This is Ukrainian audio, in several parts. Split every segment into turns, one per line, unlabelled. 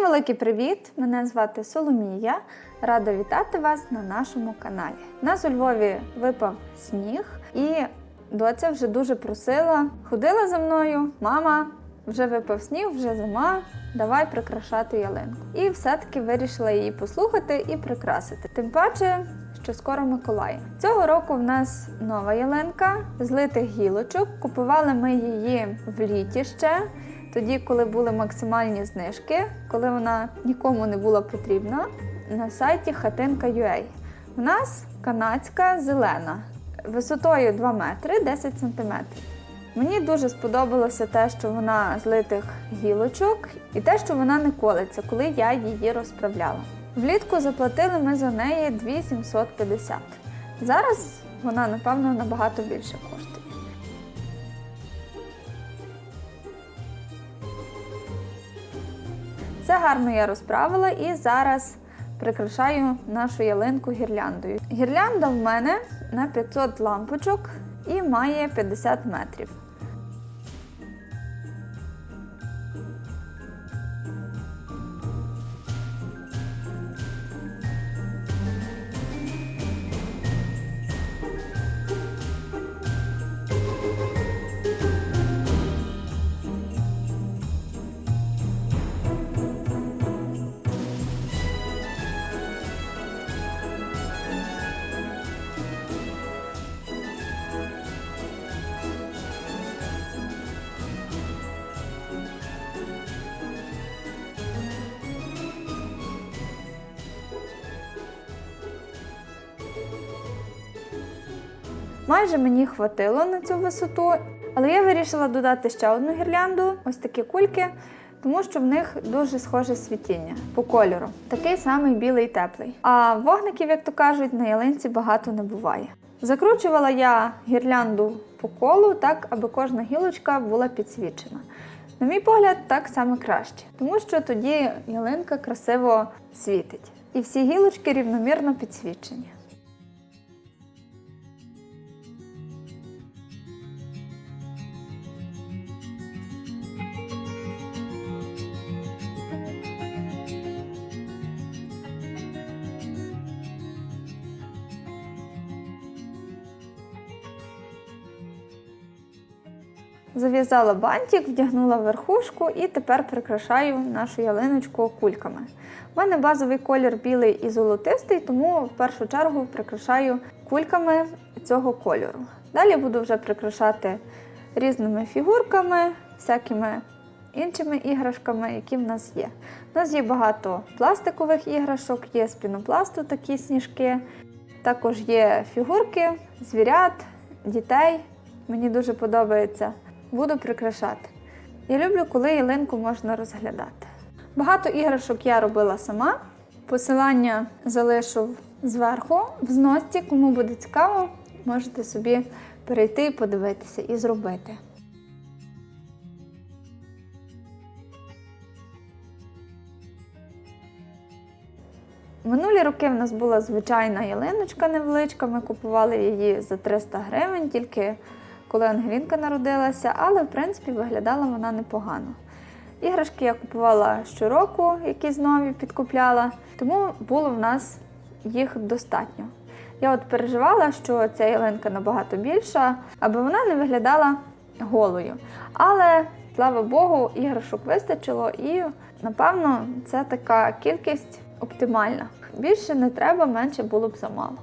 Всім великий привіт! Мене звати Соломія. Рада вітати вас на нашому каналі. У нас у Львові випав сніг, і доця вже дуже просила. Ходила за мною, мама, вже випав сніг, вже зима. Давай прикрашати ялинку. І все-таки вирішила її послухати і прикрасити. Тим паче, що скоро Миколай. Цього року в нас нова ялинка з литих гілочок. Купували ми її в літі ще. Тоді, коли були максимальні знижки, коли вона нікому не була потрібна, на сайті хатинка.ua. У нас канадська зелена висотою 2 метри 10 сантиметрів. Мені дуже сподобалося те, що вона з литих гілочок, і те, що вона не колиться, коли я її розправляла. Влітку заплатили ми за неї 2750. Зараз вона, напевно, набагато більше коштує. Все гарно я розправила і зараз прикрашаю нашу ялинку гірляндою. Гірлянда в мене на 500 лампочок і має 50 метрів. Майже мені хватило на цю висоту, але я вирішила додати ще одну гірлянду, ось такі кульки, тому що в них дуже схоже світіння по кольору. Такий самий білий теплий. А вогників, як то кажуть, на ялинці багато не буває. Закручувала я гірлянду по колу, так аби кожна гілочка була підсвічена. На мій погляд, так саме краще, тому що тоді ялинка красиво світить. І всі гілочки рівномірно підсвічені. Зав'язала бантик, вдягнула верхушку і тепер прикрашаю нашу ялиночку кульками. У мене базовий колір білий і золотистий, тому в першу чергу прикрашаю кульками цього кольору. Далі буду вже прикрашати різними фігурками, всякими іншими іграшками, які в нас є. У нас є багато пластикових іграшок, є з пінопласту такі сніжки, також є фігурки, звірят, дітей. Мені дуже подобається буду прикрашати. Я люблю, коли ялинку можна розглядати. Багато іграшок я робила сама. Посилання залишу зверху в зносці, кому буде цікаво, можете собі перейти і подивитися і зробити. Минулі роки в нас була звичайна ялиночка невеличка, ми купували її за 300 гривень, тільки коли Ангелінка народилася, але в принципі виглядала вона непогано. Іграшки я купувала щороку, якісь нові підкупляла, тому було в нас їх достатньо. Я от переживала, що ця ялинка набагато більша, аби вона не виглядала голою. Але, слава Богу, іграшок вистачило і, напевно, це така кількість оптимальна. Більше не треба, менше було б замало.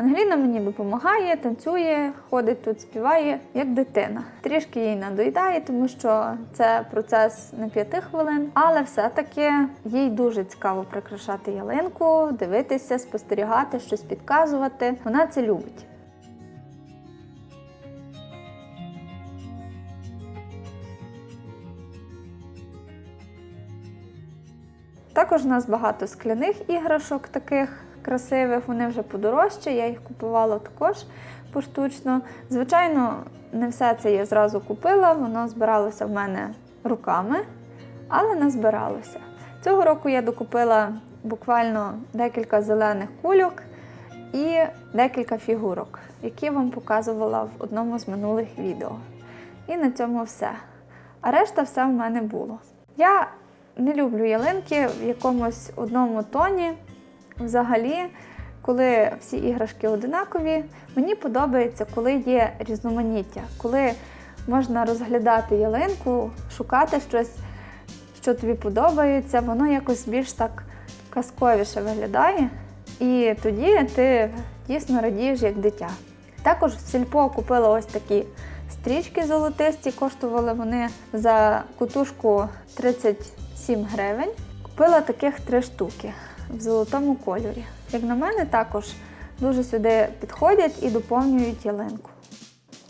Ангеліна мені допомагає, танцює, ходить тут, співає як дитина. Трішки їй надоїдає, тому що це процес не п'яти хвилин, але все-таки їй дуже цікаво прикрашати ялинку, дивитися, спостерігати, щось підказувати. Вона це любить. Також у нас багато скляних іграшок таких красивих, вони вже подорожчі, я їх купувала також поштучно. Звичайно, не все це я зразу купила, воно збиралося в мене руками, але не збиралося. Цього року я докупила буквально декілька зелених кульок і декілька фігурок, які вам показувала в одному з минулих відео. І на цьому все. А решта все в мене було. Я не люблю ялинки в якомусь одному тоні. Взагалі, коли всі іграшки одинакові, мені подобається, коли є різноманіття, коли можна розглядати ялинку, шукати щось, що тобі подобається, воно якось більш так казковіше виглядає. І тоді ти дійсно радієш як дитя. Також в сільпо купила ось такі стрічки золотисті, коштували вони за кутушку 37 гривень. Купила таких три штуки в золотому кольорі. Як на мене, також дуже сюди підходять і доповнюють ялинку.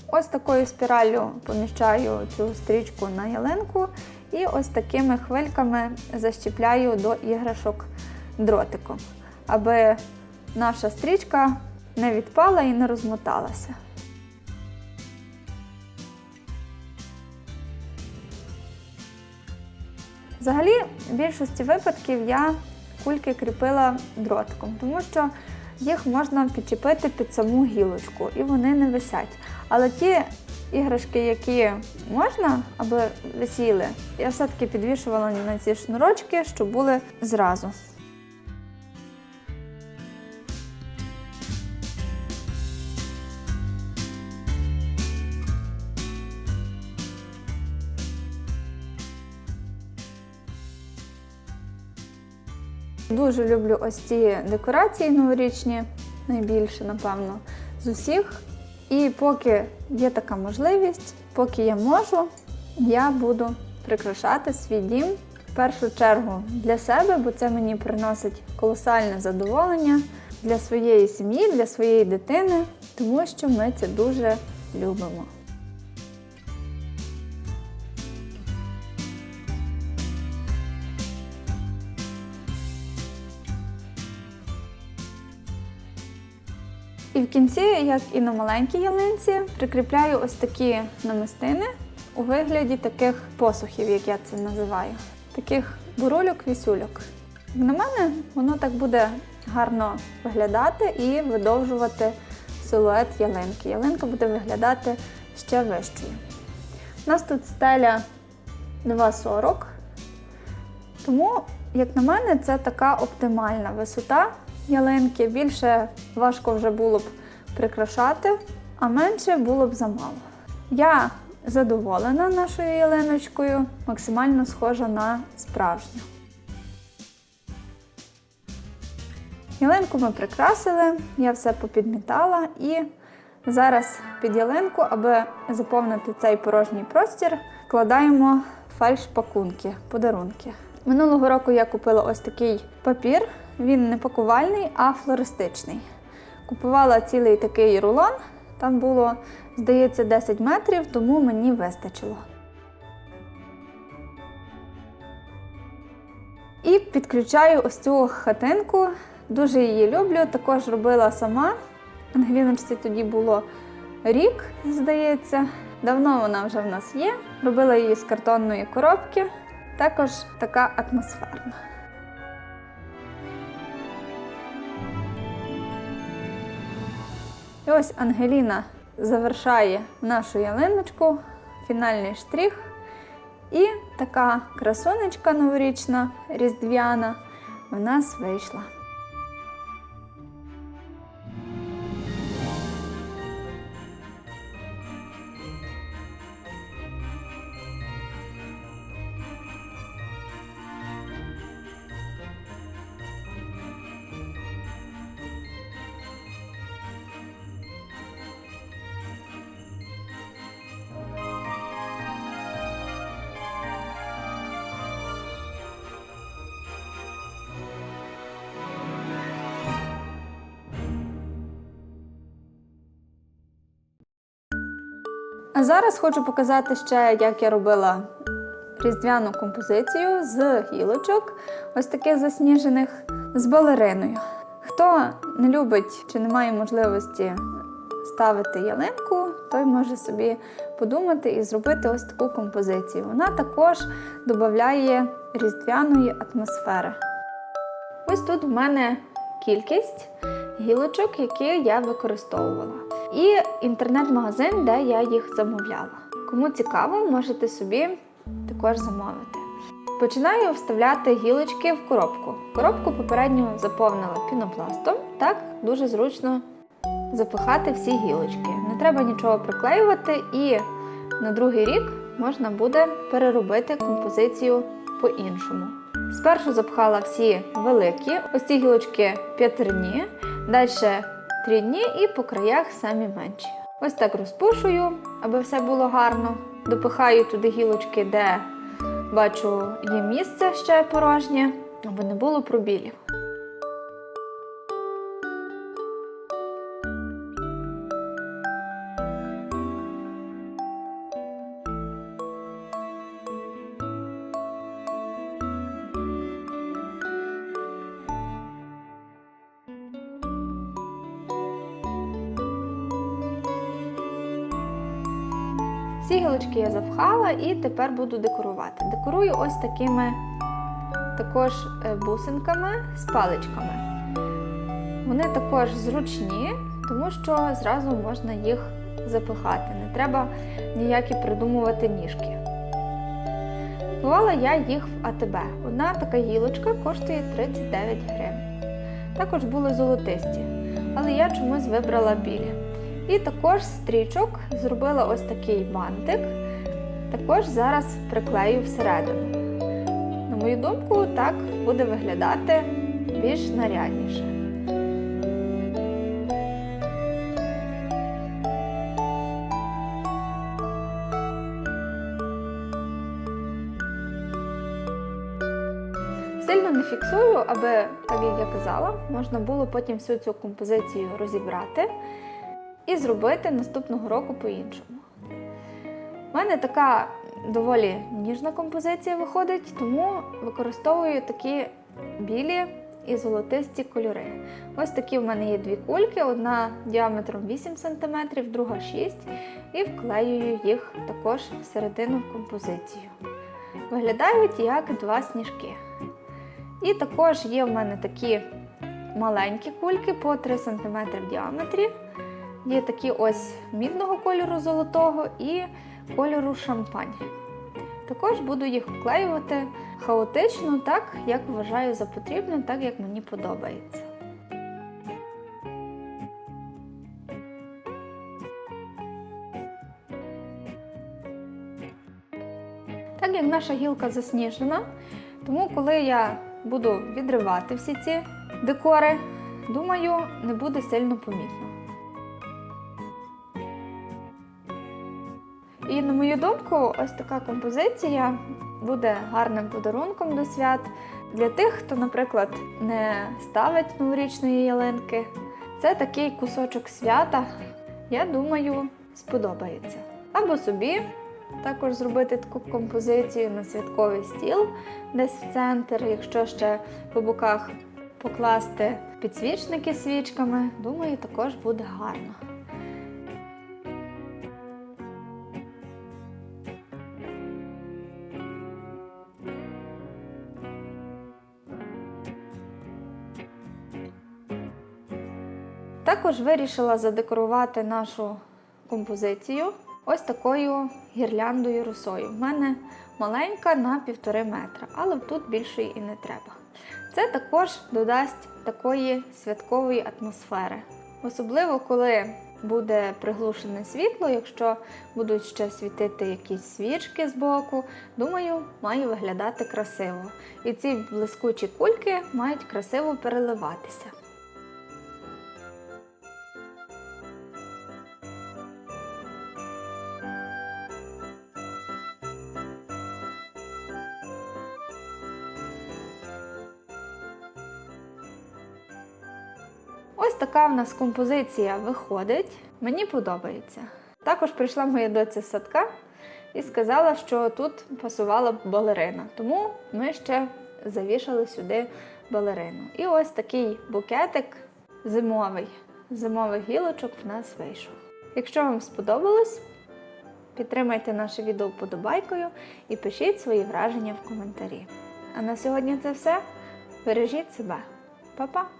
Ось такою спіраллю поміщаю цю стрічку на ялинку і ось такими хвильками защіпляю до іграшок дротиком, аби наша стрічка не відпала і не розмоталася. Взагалі, в більшості випадків я кульки кріпила дротиком, тому що їх можна підчепити під саму гілочку і вони не висять. Але ті іграшки, які можна, аби висіли, я все-таки підвішувала на ці шнурочки, що були зразу. Дуже люблю ось ці декорації новорічні, найбільше, напевно, з усіх. І поки є така можливість, поки я можу, я буду прикрашати свій дім в першу чергу для себе, бо це мені приносить колосальне задоволення для своєї сім'ї, для своєї дитини, тому що ми це дуже любимо. І в кінці, як і на маленькій ялинці, прикріпляю ось такі намистини у вигляді таких посухів, як я це називаю. Таких бурульок-вісюльок. Як На мене воно так буде гарно виглядати і видовжувати силует ялинки. Ялинка буде виглядати ще вищою. У нас тут стеля 2,40. Тому, як на мене, це така оптимальна висота ялинки. Більше важко вже було б прикрашати, а менше було б замало. Я задоволена нашою ялиночкою, максимально схожа на справжню. Ялинку ми прикрасили, я все попідмітала і зараз під ялинку, аби заповнити цей порожній простір, вкладаємо фальш-пакунки, подарунки. Минулого року я купила ось такий папір. Він не пакувальний, а флористичний. Купувала цілий такий рулон, там було, здається, 10 метрів, тому мені вистачило. І підключаю ось цю хатинку. Дуже її люблю. Також робила сама. Ангеліночці тоді було рік, здається. Давно вона вже в нас є. Робила її з картонної коробки. Також така атмосферна. Ось Ангеліна завершає нашу ялиночку, фінальний штрих. І така красунечка новорічна, різдвяна в нас вийшла. А зараз хочу показати ще, як я робила різдвяну композицію з гілочок, ось таких засніжених, з балериною. Хто не любить чи не має можливості ставити ялинку, той може собі подумати і зробити ось таку композицію. Вона також додає різдвяної атмосфери. Ось тут в мене кількість гілочок, які я використовувала. І інтернет-магазин, де я їх замовляла. Кому цікаво, можете собі також замовити. Починаю вставляти гілочки в коробку. Коробку попередньо заповнила пінопластом. Так дуже зручно запихати всі гілочки. Не треба нічого приклеювати, і на другий рік можна буде переробити композицію по-іншому. Спершу запхала всі великі, ось ці гілочки п'ятерні, далі три дні і по краях самі менші. Ось так розпушую, аби все було гарно. Допихаю туди гілочки, де бачу є місце ще порожнє, аби не було пробілів. Всі гілочки я запхала і тепер буду декорувати. Декорую ось такими також е, бусинками з паличками. Вони також зручні, тому що зразу можна їх запихати. Не треба ніякі придумувати ніжки. Купувала я їх в АТБ. Одна така гілочка коштує 39 гривень. Також були золотисті, але я чомусь вибрала білі. І також стрічок зробила ось такий бантик. Також зараз приклею всередину. На мою думку, так буде виглядати більш нарядніше. Сильно не фіксую, аби, так як я казала, можна було потім всю цю композицію розібрати і зробити наступного року по-іншому. У мене така доволі ніжна композиція виходить, тому використовую такі білі і золотисті кольори. Ось такі в мене є дві кульки: одна діаметром 8 см, друга 6 і вклеюю їх також всередину композицію. Виглядають як два сніжки. І також є в мене такі маленькі кульки по 3 см в діаметрі. Є такі ось мідного кольору золотого і кольору шампань. Також буду їх вклеювати хаотично, так як вважаю за потрібне, так як мені подобається. Так як наша гілка засніжена, тому коли я буду відривати всі ці декори, думаю, не буде сильно помітно. І на мою думку, ось така композиція буде гарним подарунком до свят для тих, хто, наприклад, не ставить новорічної ялинки. Це такий кусочок свята, я думаю, сподобається. Або собі також зробити таку композицію на святковий стіл, десь в центр, якщо ще по боках покласти підсвічники свічками, думаю, також буде гарно. Також вирішила задекорувати нашу композицію ось такою гірляндою росою. У мене маленька на півтори метра, але тут більшої і не треба. Це також додасть такої святкової атмосфери. Особливо, коли буде приглушене світло, якщо будуть ще світити якісь свічки з боку, думаю, має виглядати красиво. І ці блискучі кульки мають красиво переливатися. Ось така в нас композиція виходить. Мені подобається. Також прийшла моя доця з садка і сказала, що тут пасувала балерина. Тому ми ще завішали сюди балерину. І ось такий букетик зимовий. Зимових гілочок в нас вийшов. Якщо вам сподобалось, підтримайте наше відео вподобайкою і пишіть свої враження в коментарі. А на сьогодні це все. Бережіть себе. Па-па!